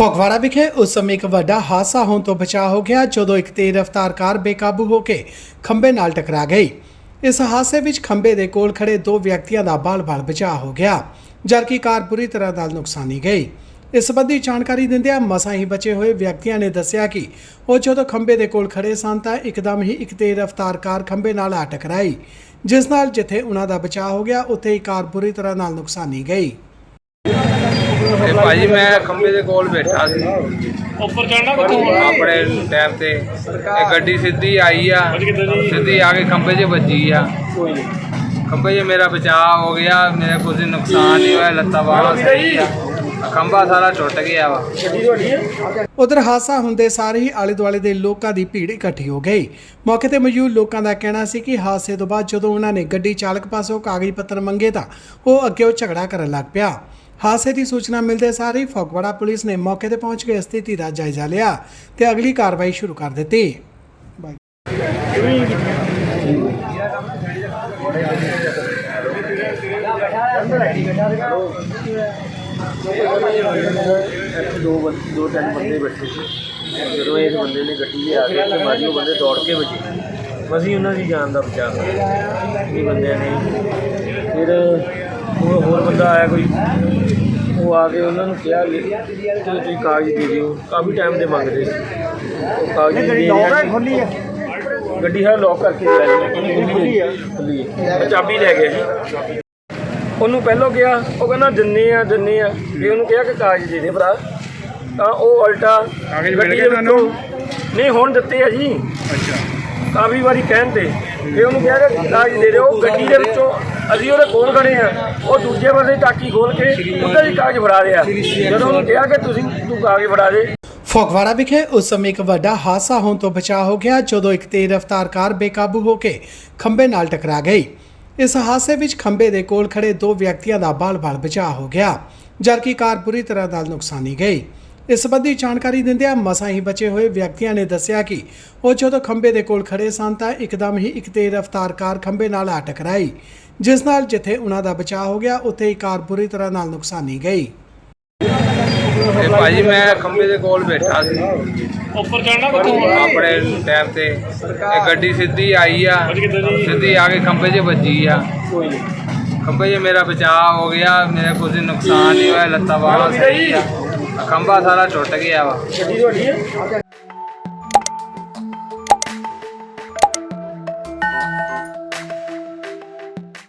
ਫਗਵਾੜਾ ਵਿਖੇ ਉਸ ਸਮੇਂ ਇੱਕ ਵੱਡਾ ਹਾਦਸਾ ਹੋਣ ਤੋਂ ਬਚਾ ਹੋ ਗਿਆ, ਜਦੋਂ ਇੱਕ ਤੇਜ਼ ਰਫ਼ਤਾਰ ਕਾਰ ਬੇਕਾਬੂ ਹੋ ਕੇ ਖੰਭੇ ਨਾਲ ਟਕਰਾ ਗਈ। ਇਸ ਹਾਦਸੇ ਵਿੱਚ ਖੰਭੇ ਦੇ ਕੋਲ ਖੜੇ ਦੋ ਵਿਅਕਤੀਆਂ ਦਾ ਬਾਲ-ਬਾਲ ਬਚਾਅ ਹੋ ਗਿਆ, ਜਦਕਿ ਕਾਰ ਬੁਰੀ ਤਰ੍ਹਾਂ ਨਾਲ ਨੁਕਸਾਨੀ ਗਈ। ਇਸ ਸੰਬੰਧੀ ਜਾਣਕਾਰੀ ਦਿੰਦਿਆਂ ਮਸਾਂ ਹੀ ਬਚੇ ਹੋਏ ਵਿਅਕਤੀਆਂ ਨੇ ਦੱਸਿਆ ਕਿ ਉਹ ਜਦੋਂ ਖੰਭੇ ਦੇ ਕੋਲ ਖੜੇ ਸਨ ਤਾਂ ਇੱਕਦਮ ਹੀ ਇੱਕ ਤੇਜ਼ ਰਫ਼ਤਾਰ ਕਾਰ ਖੰਭੇ ਨਾਲ ਆ ਟਕਰਾਈ, ਜਿਸ ਨਾਲ ਜਿੱਥੇ ਉਹਨਾਂ ਦਾ ਬਚਾਅ ਹੋ ਗਿਆ, ਉੱਥੇ ਹੀ ਕਾਰ ਬੁਰੀ ਤਰ੍ਹਾਂ ਨਾਲ ਨੁਕਸਾਨੀ ਗਈ। ਭਾਜੀ ਮੈਂ ਖੰਭੇ ਦੇ ਕੋਲ ਬੈਠਾ ਸੀ। ਉੱਪਰ ਚੜਨਾ ਕਿੱਥੋਂ ਆਪਣੇ ਟਾਈਮ ਤੇ ਇਹ ਗੱਡੀ ਸਿੱਧੀ ਆਈ ਆ ਸਿੱਧੀ ਆ ਕੇ ਖੰਭੇ 'ਚ ਵੱਜੀ ਆ। ਖੰਭੇ 'ਚ ਮੇਰਾ ਬਚਾਅ ਹੋ ਗਿਆ ਮੇਰੇ ਕੁਝ ਨੁਕਸਾਨ ਨਹੀਂ ਹੋਇਆ ਲੱਤਾਂ ਬਾਹਾਂ ਸਹੀ ਆ। ਖੰਭਾ ਸਾਰਾ ਟੁੱਟ ਗਿਆ ਵਾ। ਉਧਰ ਹਾਦਸਾ ਹੁੰਦੇ ਸਾਰੇ ਹੀ ਆਲੇ ਦੁਆਲੇ ਦੇ ਲੋਕਾਂ ਦੀ ਭੀੜ ਇਕੱਠੀ ਹੋ ਗਈ। ਮੌਕੇ ਤੇ ਮੌਜੂਦ ਲੋਕਾਂ ਦਾ ਕਹਿਣਾ ਸੀ ਕਿ ਹਾਦਸੇ ਤੋਂ ਬਾਅਦ ਜਦੋਂ ਉਹਨਾਂ ਨੇ ਗੱਡੀ ਚਾਲਕ ਪਾਸੋਂ ਕਾਗਜ਼ ਪੱਤਰ ਮੰਗੇ ਤਾਂ ਉਹ ਅੱਗੇ ਉਹ ਝਗੜਾ ਕਰਨ ਲੱਗ ਪਿਆ। ਹਾਦਸੇ ਦੀ ਸੂਚਨਾ ਮਿਲਦੇ ਸਾਰ ਹੀ ਫਗਵਾੜਾ ਪੁਲਿਸ ਨੇ ਮੌਕੇ ਤੇ ਪਹੁੰਚ ਕੇ ਸਥਿਤੀ ਦਾ ਜਾਇਜ਼ਾ ਲਿਆ ਤੇ ਅਗਲੀ ਕਾਰਵਾਈ ਸ਼ੁਰੂ ਕਰ ਦਿੱਤੀ। ਬਾਈ ਇੱਥੇ ਦੋ ਬੰ- ਦੋ ਤਿੰਨ ਬੰਦੇ ਬੈਠੇ ਸੀ। ਜਦੋਂ ਇਸ ਬੰਦੇ ਨੇ ਗੱਡੀ ਲਿਆ ਕੇ ਤੇ ਮਾਰੀ ਉਹ ਬੰਦੇ ਦੌੜ ਕੇ ਵੱਜੇ। ਅਸੀਂ ਉਹਨਾਂ ਦੀ ਜਾਨ ਦਾ ਬਚਾਅ ਕੀਤਾ ਇਹ ਬੰਦਿਆਂ ਨੇ ਫਿਰ ਉਹ ਹੋਰ ਬੰਦਾ ਆਇਆ ਕੋਈ ਉਹ ਆ ਕੇ ਉਹਨਾਂ ਨੂੰ ਕਿਹਾ ਕਿ ਤੁਸੀਂ ਕਾਗਜ਼ ਦੇ ਦਿਓ। ਕਾਫੀ ਟਾਈਮ ਦੇ ਮੰਗਦੇ ਸੀ। ਉਹ ਕਾਗਜ਼ ਦੇ ਦਿਆ ਖੁੱਲੀ ਹੈ ਗੱਡੀ ਹੈ ਲੋਕ ਕਰਕੇ ਲੈ ਗਏ ਖੁੱਲੀ ਹੈ। ਖੁੱਲੀ ਹੈ। ਚਾਬੀ ਲੈ ਗਏ ਸੀ। ਉਹਨੂੰ ਪਹਿਲਾਂ ਕਿਹਾ ਉਹ ਕਹਿੰਦਾ ਦਿੰਨੇ ਆ ਦਿੰਨੇ ਆ। ਵੀ ਉਹਨੂੰ ਕਿਹਾ ਕਿ ਕਾਗਜ਼ ਦੇ ਦੇ ਭਰਾ। ਤਾਂ ਉਹ ਉਲਟਾ ਕਾਗਜ਼ ਮਿਲ ਗੱਡੀ ਗਏ ਦੇ ਤੁਹਾਨੂੰ? ਵਿੱਚੋਂ- ਨਹੀਂ ਹੁਣ ਦਿੱਤੇ ਆ ਜੀ। ਅੱਛਾ। ਕਾਫੀ ਵਾਰੀ ਕਹਿਣ ਤੇ। ਫਿਰ ਉਹਨੂੰ ਕਿਹਾ ਕਿ ਕਾਗਜ਼ ਦੇ ਦਿਓ। ਉਹ ਗੱਡੀ ਦੇ ਵਿੱਚੋਂ ਅਸੀਂ ਉਹਦੇ ਕੋਲ ਖੜੇ ਆ। ਉਹ ਦੂਜੇ ਪਾਸੇ ਟਾਕੀ ਖੋਲ ਕੇ ਉਹਦੇ ਵੀ ਕਾਗਜ਼ ਫੜਾ ਰਿਹਾ। ਜਦੋਂ ਉਹਨੂੰ ਕਿਹਾ ਕਿ ਤੁਸੀਂ ਤੂੰ ਕਾਗਜ਼ ਫੜਾ ਦੇ। ਫਗਵਾੜਾ ਵਿਖੇ ਉਸ ਸਮੇਂ ਇੱਕ ਵੱਡਾ ਹਾਦਸਾ ਹੋਣ ਤੋਂ ਬਚਾ ਹੋ ਗਿਆ ਜਦੋਂ ਇੱਕ ਤੇਜ਼ ਰਫ਼ਤਾਰ ਕਾਰ ਬੇਕਾਬੂ ਹੋ ਕੇ ਖੰਭੇ ਨਾਲ ਟਕਰਾ ਗਈ। ਇਸ ਹਾਦਸੇ ਵਿੱਚ ਖੰਭੇ ਦੇ ਕੋਲ ਖੜੇ ਦੋ ਵਿਅਕਤੀਆਂ ਦਾ ਬਾਲ-ਬਾਲ ਬਚਾਅ ਹੋ ਗਿਆ, ਜਦਕਿ ਕਾਰ ਬੁਰੀ ਤਰ੍ਹਾਂ ਨਾਲ ਨੁਕਸਾਨੀ ਗਈ। ਇਸ ਸੰਬੰਧੀ ਜਾਣਕਾਰੀ ਦਿੰਦਿਆਂ ਮਸਾਂ ਹੀ ਬਚੇ ਹੋਏ ਵਿਅਕਤੀਆਂ ਨੇ ਦੱਸਿਆ ਕਿ ਉਹ ਜਦੋਂ ਖੰਭੇ ਦੇ ਕੋਲ ਖੜੇ ਸਨ ਤਾਂ ਇੱਕਦਮ ਹੀ ਇੱਕ ਤੇਜ਼ ਰਫ਼ਤਾਰ ਕਾਰ ਖੰਭੇ ਨਾਲ ਆ ਟਕਰਾਈ ਜਿਸ ਨਾਲ ਜਿੱਥੇ ਉਹਨਾਂ ਦਾ ਬਚਾਅ ਹੋ ਗਿਆ, ਉੱਥੇ ਹੀ ਕਾਰ ਬੁਰੀ ਤਰ੍ਹਾਂ ਨਾਲ ਨੁਕਸਾਨੀ ਗਈ। ਤੇ ਭਾਜੀ ਮੈਂ ਖੰਭੇ ਦੇ ਕੋਲ ਬੈਠਾ ਸੀ। ਉੱਪਰ ਚੜਨਾ ਕਿੱਥੋਂ ਆਪਣੇ ਟਾਈਮ ਤੇ। ਇਹ ਗੱਡੀ ਸਿੱਧੀ ਆਈ ਆ। ਸਿੱਧੀ ਆ ਕੇ ਖੰਭੇ 'ਚ ਵੱਜੀ ਆ। ਖੰਭੇ 'ਚ ਮੇਰਾ ਬਚਾਅ ਹੋ ਗਿਆ। ਮੇਰੇ ਕੁਝ ਨੁਕਸਾਨ ਨਹੀਂ ਹੋਇਆ। ਲੱਤਾਂ ਬਾਹਾਂ ਸਹੀ ਆ। ਖੰਭਾ ਸਾਰਾ ਟੁੱਟ ਗਿਆ ਵਾ।